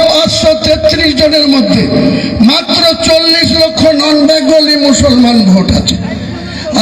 পাঁচশো তেত্রিশ জনের মধ্যে মাত্র চল্লিশ লক্ষ নন বেঙ্গলি মুসলমান ভোট আছে।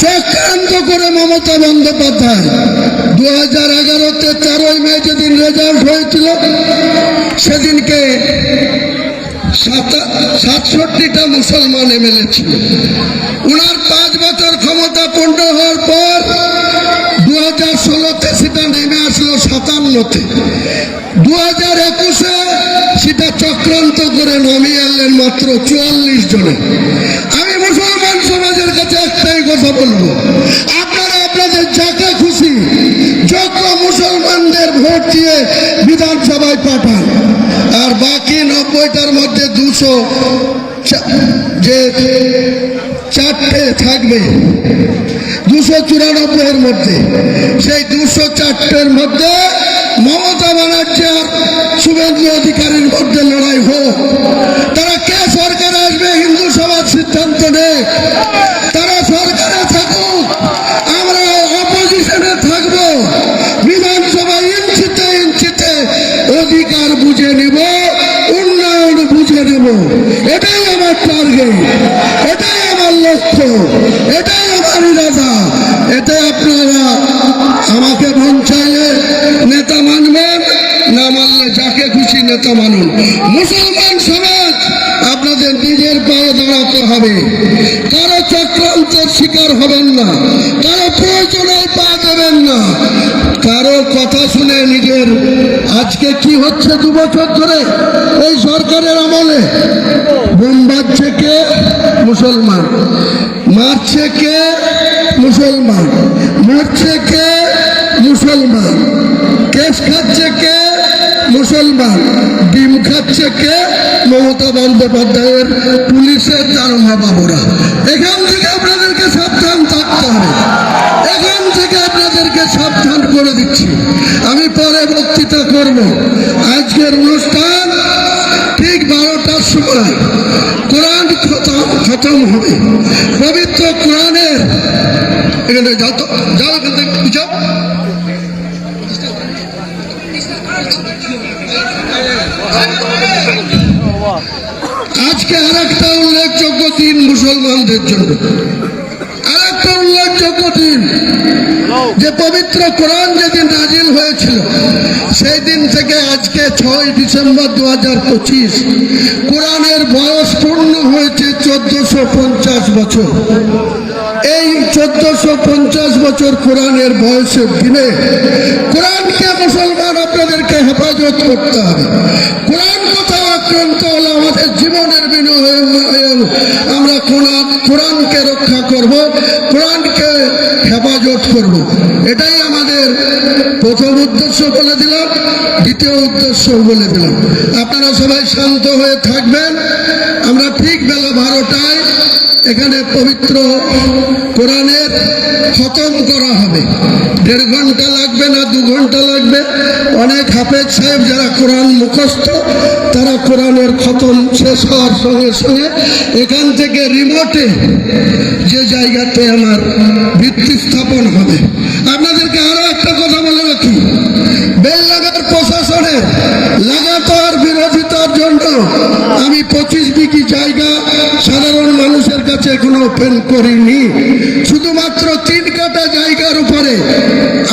চক্রান্ত করে মমতা বন্দ্যোপাধ্যায়। দু হাজার এগারোতে তেরোই মে যেদিন রেজাল্ট হয়েছিল, সেদিনকে সাতা- সাতষট্টিটা মুসলমান এমএলএ ছিল। উনার পাঁচ বছর ক্ষমতা পূর্ণ হওয়ার পর দু হাজার ষোলোতে সেটা নেমে আসলো সাতান্নতে। দু হাজার একুশে সেটা চক্রান্ত করে নামিয়ে আনলেন মাত্র চুয়াল্লিশ জনে। আমি মুসলমান সমাজের কাছে কথা বলব। আপনারা আপনাদের যাকে খুশি যোগ্য মুসলমানদের ভোট দিয়ে বিধানসভায় পাঠান। আর বাকি নব্বইটার মধ্যে দুশো যে চারটে থাকবে, দুশো চুরানব্বইয়ের মধ্যে। সেই দুশো চারটের মধ্যে মমতা ব্যানার্জি আর শুভেন্দু অধিকারীর মধ্যে লড়াই হোক। তারা কে সরকারে আসবে, হিন্দু সমাজ সিদ্ধান্ত নেই টার্গেট এটাই আমার লক্ষ্য, এটাই আমার ইরাদা এতে আপনারা আমাকে মন নেতা মানবেন, না মানলে যাকে খুশি নেতা মানুন। মুসলমান সমাজ আপনাদের নিজের পায়ে দাঁড়াতে হবে। কারও চক্রান্তের শিকার হবেন না, কারও প্রয়োজনে পা দেবেন না। কথা শুনে নিজের আজকে কি হচ্ছে দু বছর ধরে এই সরকারের আমলে? বোমবাচ্ছে কে? মুসলমান। মারছে কে? মুসলমান। মরছে কে? মুসলমান। কেস খাচ্ছে কে? মুসলমান। ডিম খাচ্ছে কে? মমতা বন্দ্যোপাধ্যায়ের পুলিশের দারোগা বাবুরা। এখান থেকে আপনাদেরকে সাবধান থাকতে হবে। যাও তো, যাও আজকে আর একটা উল্লেখযোগ্য দিন মুসলমানদের জন্য। আর একটা উল্লেখযোগ্য দিন, যে পবিত্র কোরআন যেদিন নাজিল হয়েছিল, সেই দিন থেকে আজকে ছয় ডিসেম্বর দু হাজার পঁচিশ, কোরআনের বয়স পূর্ণ হয়েছে চোদ্দশো পঞ্চাশ বছর। চোদ্দশো পঞ্চাশ বছর কোরআনের বয়সের দিনে কোরআনকে মুসলমান আপনাদেরকে হেফাজত করতে হবে। কোরআন কোথাও আক্রান্ত হলে? আমাদের জীবনের বিনিময়ে আমরা কোরআন কোরআনকে রক্ষা করব, কোরআনকে হেফাজত করব। এটাই আমাদের প্রথম উদ্দেশ্য বলে দিলাম, দ্বিতীয় উদ্দেশ্য বলে দিলাম। আপনারা সবাই শান্ত হয়ে থাকবেন। আমরা ঠিক বেলা বারোটায় এখানে পবিত্র কোরআনের খতম করা হবে। দেড় ঘণ্টা লাগবে না, দু ঘণ্টা লাগবে। অনেক হাফেজ সাহেব যারা কোরআন মুখস্থ, তারা কোরআনের খতম শেষ হওয়ার সঙ্গে সঙ্গে এখান থেকে রিমোটে যে জায়গাতে আমার ভিত্তি স্থাপন হবে। আপনাদেরকে আরও একটা কথা বলে রাখি। বেললাগার প্রশাসনের লাগাতার পঁচিশ বিঘি জায়গা? এখনও ওপেন করিনি। শুধুমাত্র তিন কাটা জায়গার উপরে,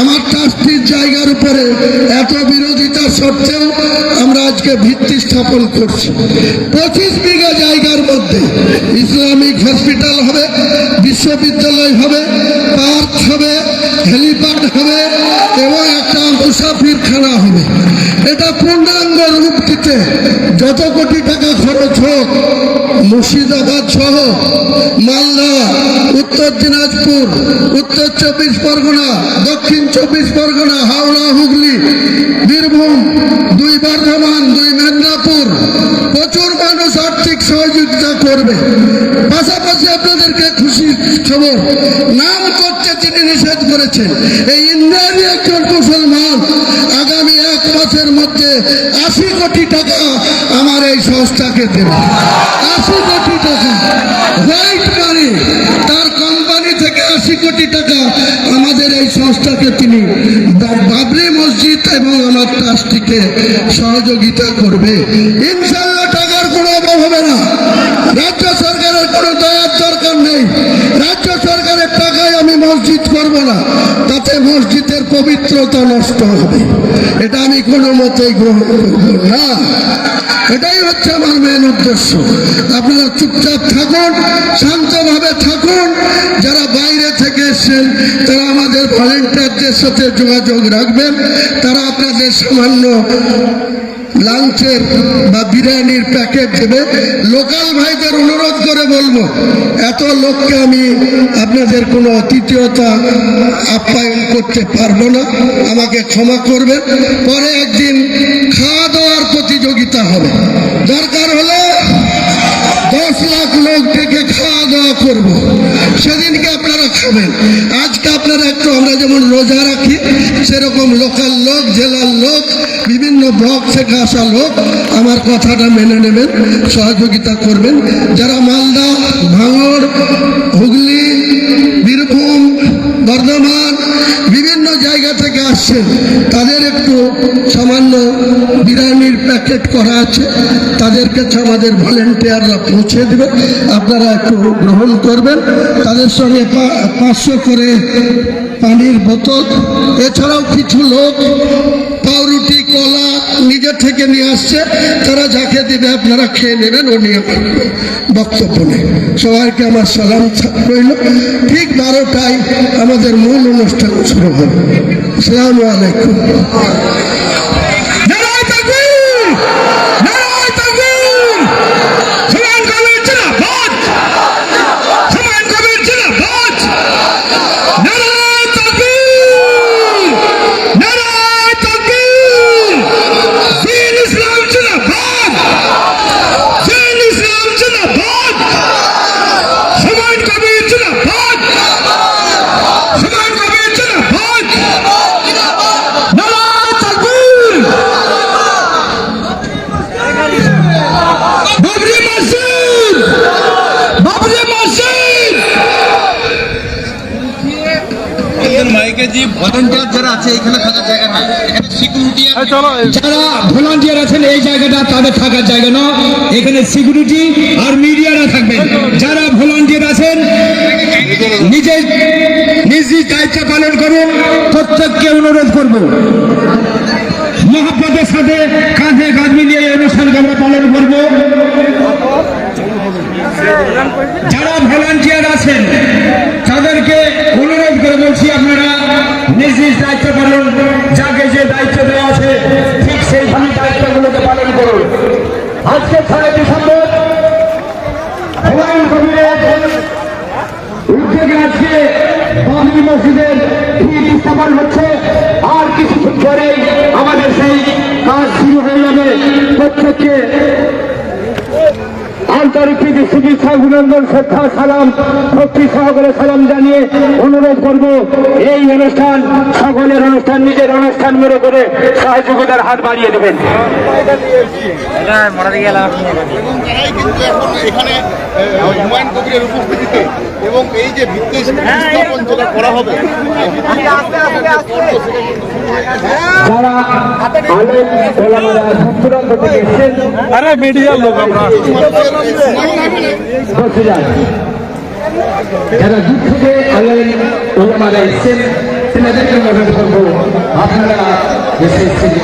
আমার ট্রাস্টির জায়গার উপরে এত বিরোধিতা সত্ত্বেও আমরা আজকে ভিত্তি স্থাপন করছি। পঁচিশ বিঘা জায়গার মধ্যে ইসলামিক হসপিটাল হবে, বিশ্ববিদ্যালয় হবে, পার্ক হবে, হেলিপ্যাড হবে, এবং একটা মুসাফিরখানা হবে। এটা পূর্ণাঙ্গ রূপ দিতে যত কোটি টাকা খরচ হোক, মুর্শিদাবাদ সহ মালদা, উত্তর দিনাজপুর, উত্তর চব্বিশ পরগনা, দক্ষিণ চব্বিশ পরগনা, হাওড়া, হুগলি, বীরভূম, দুই বর্ধমান, দুই মেদিনীপুর। প্রচুর মানুষ আর্থিক সহযোগিতা করবে। পাশাপাশি আপনাদেরকে খুশি খবর, নাম করতে তিনি নিষেধ করেছেন। এই ইন্দ্রাণী একজন মুসলমান আগামী এক মাসের মধ্যে আশি কোটি টাকা আমার এই সংস্থাকে দেবে। আশি কোটি টাকা হোয়াইট মানি তার কোম্পানি থেকে আশি কোটি টাকা আমাদের এই সংস্থাকে তিনি বাবরি মসজিদ এবং অনাথ ট্রাস্টিকে সহযোগিতা করবে। ইনশাল্লাহ টাকার কোনো অভাব হবে না। রাজ্য সরকারের কোনো দয়ার দরকার নেই। রাজ্য সরকারের টাকায় আমি মসজিদ করব না। মসজিদের পবিত্রতা নষ্ট হবে। এটা আমি কোনো মতেই গ্রহণ করব না। এটাই হচ্ছে আমার মেন উদ্দেশ্য। আপনারা চুপচাপ থাকুন, শান্তভাবে থাকুন। যারা বাইরে থেকে এসছেন, তারা আমাদের ভলেন্টিয়ারদের সাথে যোগাযোগ রাখবেন। তারা আপনাদের সামান্য লাঞ্চের বা বিরিয়ানির প্যাকেট দেবে। লোকাল ভাইদের অনুরোধ করে বলব, এত লোককে আমি আপনাদের কোনো অতিথিয়তা আপ্যায়ন করতে পারব না। আমাকে ক্ষমা করবে পরে একদিন খাওয়া দাওয়ার প্রতিযোগিতা হবে। দরকার হলে দাওয়া করব। সেদিনকে আপনারা খাবেন। আজকে আপনারা একটু আমরা যেমন রোজা রাখি, সেরকম লোকাল লোক, জেলার লোক, বিভিন্ন ব্লক থেকে আসা লোক আমার কথাটা মেনে নেবেন, সহযোগিতা করবেন। যারা মালদা, ভাঙড়, হুগলি, বীরভূম বর্ধমান বিভিন্ন জায়গা থেকে আসছেন। তাদের একটু সামান্য বিরিয়ানির প্যাকেট করা আছে। তাদের কাছে আমাদের ভলেন্টিয়াররা পৌঁছে দেবে। আপনারা একটু গ্রহণ করবেন। তাদের সঙ্গে পাঁচশো করে পানির বোতল। এছাড়াও কিছু লোক পাউরুটি, কলা নিজের থেকে নিয়ে আসছে। তারা যাকে দেবে আপনারা খেয়ে নেবেন, ও নিয়ে বক্তব্য নেই। সবাইকে আমার সালাম রইল। ঠিক বারোটায় আমাদের মূল অনুষ্ঠান শুরু হবে। আসসালামু আলাইকুম। যে ভলেন্টিয়ার যারা আছে এখানে থাকার জায়গা নাই। এখানে সিকিউরিটি যারা ভলান্টিয়ার আছেন এই জায়গাটা তাদের থাকার জায়গা না এখানে সিকিউরিটি আর মিডিয়ারা থাকবেন যারা ভলান্টিয়ার আছেন নিজে নিজ নিজ দায়িত্ব পালন করুন। প্রত্যেককে অনুরোধ করব। সাথে কাঁধে কাঁধ মিলিয়ে এই অনুষ্ঠানকে আমরা পালন করব। যারা ভলান্টিয়ার আছেন তাদেরকে অনুরোধ করে বলছি আপনারা নিজ নিজ দায়িত্ব পালন, যাকে যে দায়িত্ব দেওয়া আছে, ঠিক সেইভাবে দায়িত্বগুলোকে পালন করুন। আজকে অভিনন্দন শ্রদ্ধা সালাম। ভক্তি সহকারে সালাম জানিয়ে অনুরোধ করব এই অনুষ্ঠান সকলের অনুষ্ঠান নিজের অনুষ্ঠান মনে করে সহযোগিতার হাত বাড়িয়ে দেবেন। এবং তারাই কিন্তু এখন এখানে হুমায়ুন কবিরের উপস্থিতিতে এবং এই যে ভিত্তি স্থাপন যেটা করা হবে যারা আলেম ওলামারা দূর দূরান্ত থেকে এসেছেন আরে মিডিয়ার লোক আমরা বসে ওলামারা এসেছেন তেনাদেরকে করব, আপনারা এসে স্টেজে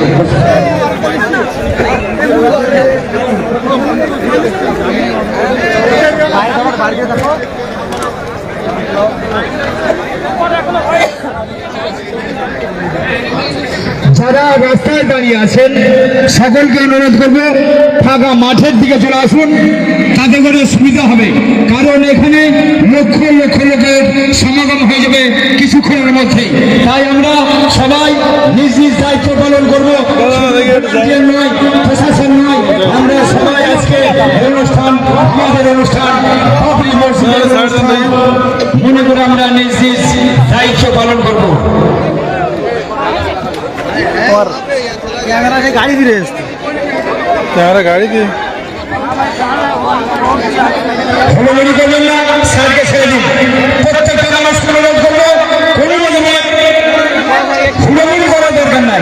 রাস্তায় দাঁড়িয়ে আছেন। সকলকে অনুরোধ করব, ফাঁকা মাঠের দিকে চলে আসুন। তাতে করে সুবিধা হবে। কারণ এখানে লক্ষ লক্ষ লোকের সমাগম হয়ে যাবে কিছুক্ষণের মধ্যে তাই আমরা সবাই নিজ নিজ দায়িত্ব পালন করব। নয়, প্রশাসন নয়, আমরা সবাই আজকে অনুষ্ঠান আমাদের অনুষ্ঠান। মনে করে আমরা নিজ নিজ দায়িত্ব পালন করব। और कैमरा से गाड़ी भी रेस कैमरा गाड़ी थी স্যারকে ছেড়ে দিন প্রত্যেকটা মানুষ অনুরোধ করব কোনো মনে করার দরকার নাই।